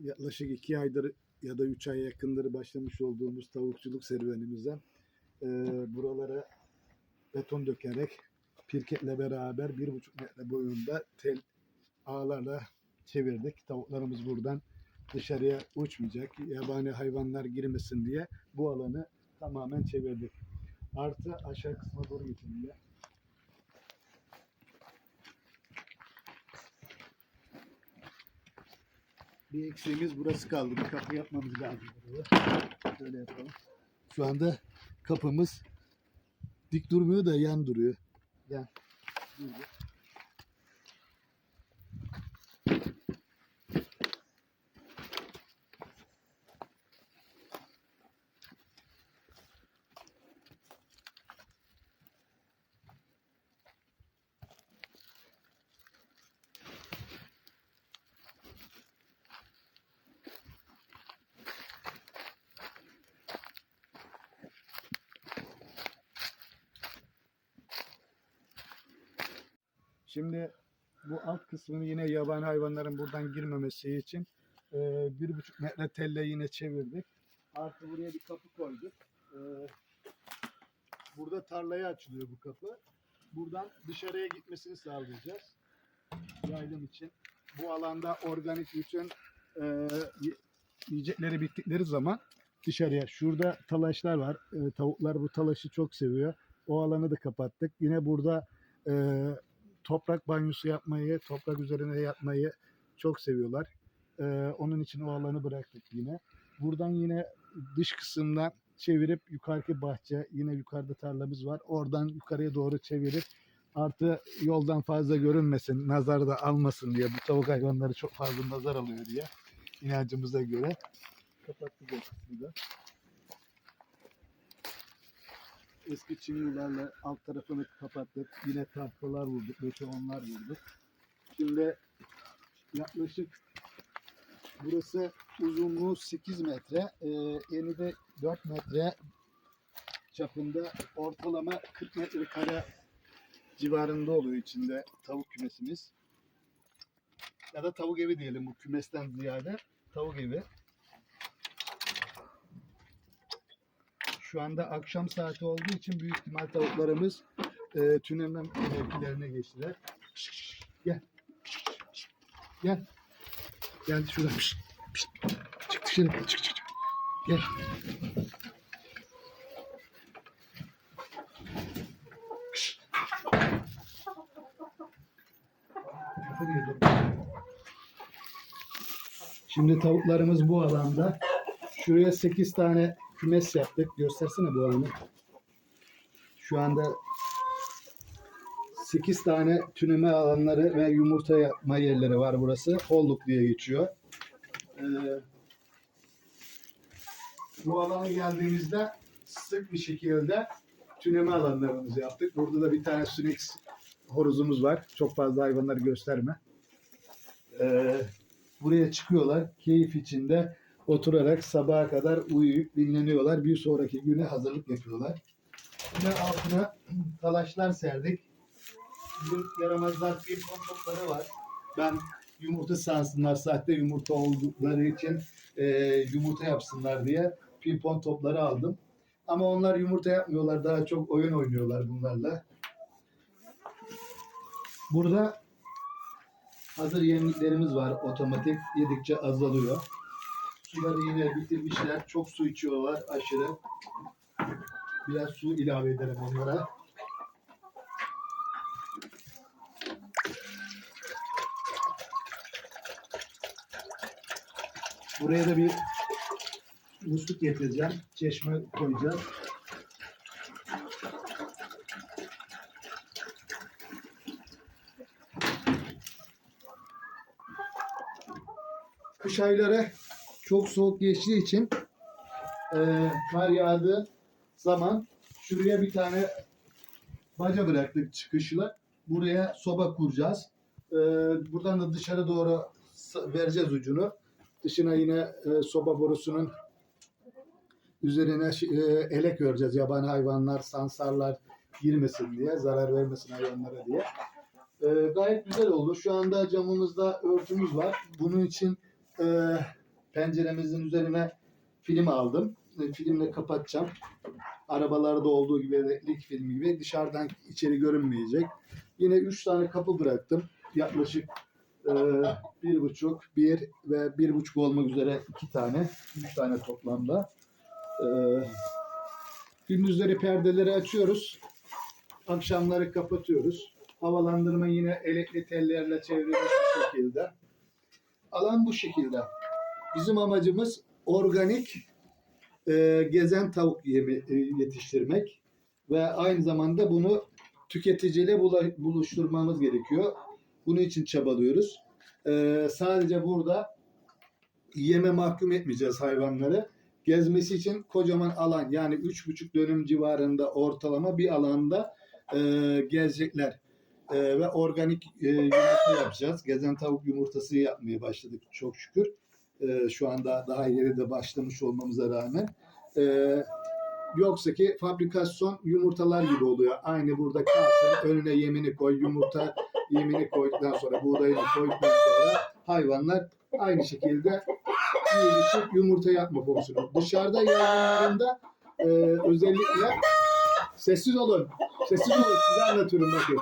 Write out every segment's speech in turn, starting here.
yaklaşık iki aydır ya da üç ay yakındır başlamış olduğumuz tavukçuluk serüvenimize e, buralara beton dökerek pirketle beraber bir buçuk metre boyunda tel ağlarla çevirdik. Tavuklarımız buradan dışarıya uçmayacak. Yabani hayvanlar girmesin diye bu alanı tamamen çevirdik. Artı aşağı kısma doğru geçelim Bir eksiğimiz burası kaldı. Bir kapı yapmamız lazım. Şöyle yapalım. Şu anda kapımız dik durmuyor da yan duruyor. Yan. Durdu. Şimdi bu alt kısmını yine yabani hayvanların buradan girmemesi için e, bir buçuk metre telle yine çevirdik. Artı buraya bir kapı koyduk. E, burada tarlaya açılıyor bu kapı. Buradan dışarıya gitmesini sağlayacağız. Yaylım için. Bu alanda organik bütün e, yiyecekleri bittikleri zaman dışarıya. Şurada talaşlar var. E, tavuklar bu talaşı çok seviyor. O alanı da kapattık. Yine burada e, toprak banyosu yapmayı, toprak üzerine yatmayı çok seviyorlar. Ee, onun için o alanı bıraktık yine. Buradan yine dış kısımdan çevirip yukarıki bahçe, yine yukarıda tarlamız var. Oradan yukarıya doğru çevirip artı yoldan fazla görünmesin, nazar da almasın diye bu tavuk hayvanları çok fazla nazar alıyor diye inancımıza göre kapattık o kısmı da. Eski çim yularla alt tarafını kapattık. Yine tahtalar vurduk. Beşe onlar vurduk. Şimdi yaklaşık burası uzunluğu 8 metre. E, eni de 4 metre çapında ortalama 40 metre kare civarında oluyor içinde tavuk kümesimiz. Ya da tavuk evi diyelim bu kümesten ziyade tavuk evi. Şu anda akşam saati olduğu için büyük ihtimal tavuklarımız e, tünemen mevkilerine geçtiler. Gel. Gel. Gel şuradan. Pişt, pişt. Çık dışarı. Çık çık çık. Gel. Şimdi tavuklarımız bu alanda. Şuraya 8 tane kümes yaptık. Göstersene bu alanı. Şu anda 8 tane tüneme alanları ve yumurta yapma yerleri var burası. Holluk diye geçiyor. Ee, bu alana geldiğimizde sık bir şekilde tüneme alanlarımızı yaptık. Burada da bir tane sünek horozumuz var. Çok fazla hayvanları gösterme. Ee, buraya çıkıyorlar. Keyif içinde oturarak sabaha kadar uyuyup dinleniyorlar. Bir sonraki güne hazırlık yapıyorlar. Yine altına talaşlar serdik. Bizim yaramazlar bir topları var. Ben yumurta sansınlar, sahte yumurta oldukları için e, yumurta yapsınlar diye pimpon topları aldım. Ama onlar yumurta yapmıyorlar. Daha çok oyun oynuyorlar bunlarla. Burada hazır yemliklerimiz var. Otomatik yedikçe azalıyor. Suları yine bitirmişler. Çok su içiyorlar aşırı. Biraz su ilave edelim onlara. Buraya da bir musluk getireceğim. Çeşme koyacağız. Kış ayları çok soğuk geçtiği için e, kar yağdığı zaman şuraya bir tane baca bıraktık çıkışla. Buraya soba kuracağız. E, buradan da dışarı doğru vereceğiz ucunu. Dışına yine e, soba borusunun üzerine e, elek öreceğiz. Yabani hayvanlar, sansarlar girmesin diye, zarar vermesin hayvanlara diye. E, gayet güzel oldu. Şu anda camımızda örtümüz var. Bunun için e, penceremizin üzerine film aldım. E, Filmle kapatacağım. Arabalarda olduğu gibi lik filmi gibi dışarıdan içeri görünmeyecek. Yine üç tane kapı bıraktım. Yaklaşık e, bir buçuk, bir ve bir buçuk olmak üzere iki tane, üç tane toplamda. E, gündüzleri perdeleri açıyoruz. Akşamları kapatıyoruz. Havalandırma yine elektrikli tellerle çevrilmiş bir şekilde. Alan bu şekilde. Bizim amacımız organik e, gezen tavuk yemi e, yetiştirmek ve aynı zamanda bunu tüketiciyle buluşturmamız gerekiyor. Bunun için çabalıyoruz. E, sadece burada yeme mahkum etmeyeceğiz hayvanları. Gezmesi için kocaman alan yani 3,5 dönüm civarında ortalama bir alanda e, gezecekler. E, ve organik e, yumurta yapacağız. Gezen tavuk yumurtası yapmaya başladık çok şükür. E, şu anda daha ileri de başlamış olmamıza rağmen. E, yoksa ki fabrikasyon yumurtalar gibi oluyor. Aynı burada kalsın. Önüne yemini koy, yumurta yemini koyduktan sonra, buğdayını koyduktan sonra hayvanlar aynı şekilde içip yumurta yapma fonksiyonu. Dışarıda yayınlarında e, özellikle sessiz olun. Sessiz olun. Size anlatıyorum bakın.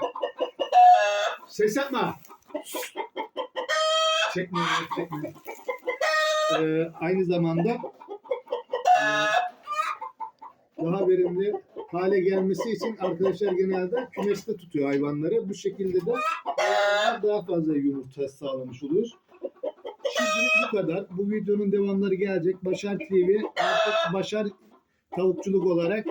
Ses yapma. Çekme, çekme. Ee, aynı zamanda e, daha verimli hale gelmesi için arkadaşlar genelde kümeste tutuyor hayvanları. Bu şekilde de daha fazla yumurta sağlamış oluyoruz. Şimdilik bu kadar. Bu videonun devamları gelecek. Başar TV artık Başar tavukçuluk olarak